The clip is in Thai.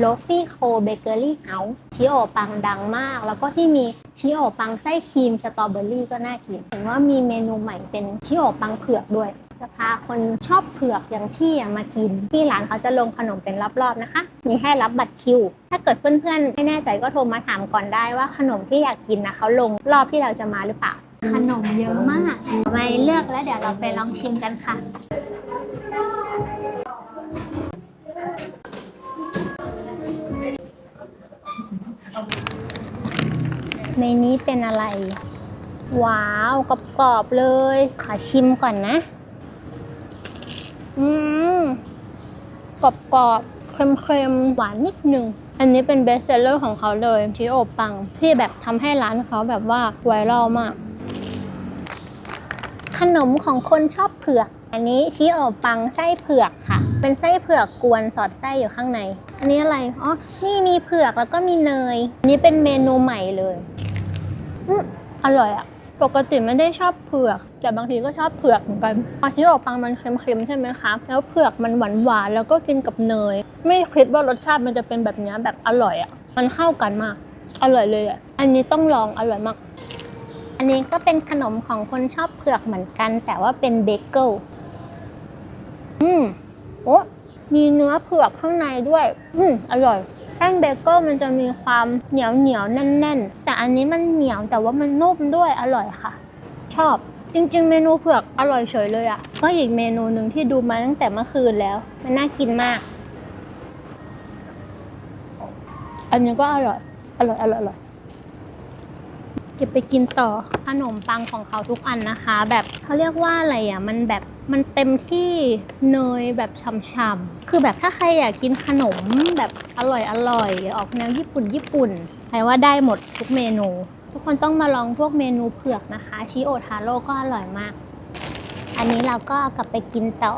โลฟี่โคเบเกอรี่เฮาส์ชิโอปังดังมาก แล้วก็ที่มีชิโอปังไส้ครีมสตรอเบอรี่ก็น่ากิน เห็นว่ามีเมนูใหม่เป็นชิโอปังเผือกด้วย จะพาคนชอบเผือกอย่างพี่มากิน ที่ร้านเขาจะลงขนมเป็นรอบๆนะคะ มีให้รับบัตรคิว ถ้าเกิดเพื่อนๆ ไม่แน่ใจก็โทรมาถามก่อนได้ว่าขนมที่อยากกินนะเขาลงรอบที่เราจะมาหรือเปล่า ขนมเยอะมากไมเลือกแล้วเดี๋ยวเราไปลองชิมกันค่ะ ในนี้เป็นอะไร ว้าวกรอบๆเลย ขอชิมก่อนนะ อืมกรอบๆเค็มๆ หวานนิดนึงอันนี้เป็นเบสเซลเลอร์ของเขาเลยชิโอปัง ที่แบบทำให้ร้านเขาแบบว่าไวรัลมาก ขนมของคนชอบเผือก อันนี้ชิโอปังไส้เผือกค่ะ เป็นไส้เผือกกวนสอดไส้อยู่ข้างใน อันนี้อะไร อ๋อ นี่มีเผือกแล้วก็มีเนย อันนี้เป็นเมนูใหม่เลยอืมอร่อยอะปกติไม่ได้ชอบเผือก แต่บางทีก็ชอบเผือกเหมือนกันพอชิโอปังมันเค็มๆใช่ไหมคะ แล้วเผือกมันหวานๆ แล้วก็กินกับเนย ไม่คิดว่ารสชาติมันจะเป็นแบบนี้แบบอร่อยอะมันเข้ากันมาก อร่อยเลยอะ อันนี้ต้องลองอร่อยมาก อันนี้ก็เป็นขนมของคนชอบเผือกเหมือนกัน แต่ว่าเป็นเบเกิล อืมโอ้มีเนื้อเผือกข้างในด้วย อืมอร่อย แป้งเบเกิลมันจะมีความเหนียวเหนียวแน่น ๆ แต่อันนี้มันเหนียวแต่ว่ามันนุ่มด้วยอร่อยค่ะ ชอบ จริง ๆ เมนูเผือกอร่อยเฉยเลยอะ่ะ ก็อีกเมนูหนึ่งที่ดูมาตั้งแต่เมื่อคืนแล้ว มันน่ากินมาก อันนี้ก็อร่อย อร่อยอร่อยอร่อย เก็บไปกินต่อขนมปังของเขาทุกอันนะคะ แบบเขาเรียกว่าอะไรอะมันแบบมันเต็มที่เนยแบบช่ำๆคือแบบถ้าใครอยากกินขนมแบบอร่อยอร่อยออกแนวญี่ปุ่นญี่ปุ่นใครว่าได้หมดทุกเมนู ทุกคนต้องมาลองพวกเมนูเผือกนะคะชิโอทาโร่ก็อร่อยมาก อันนี้เราก็กลับไปกินต่อ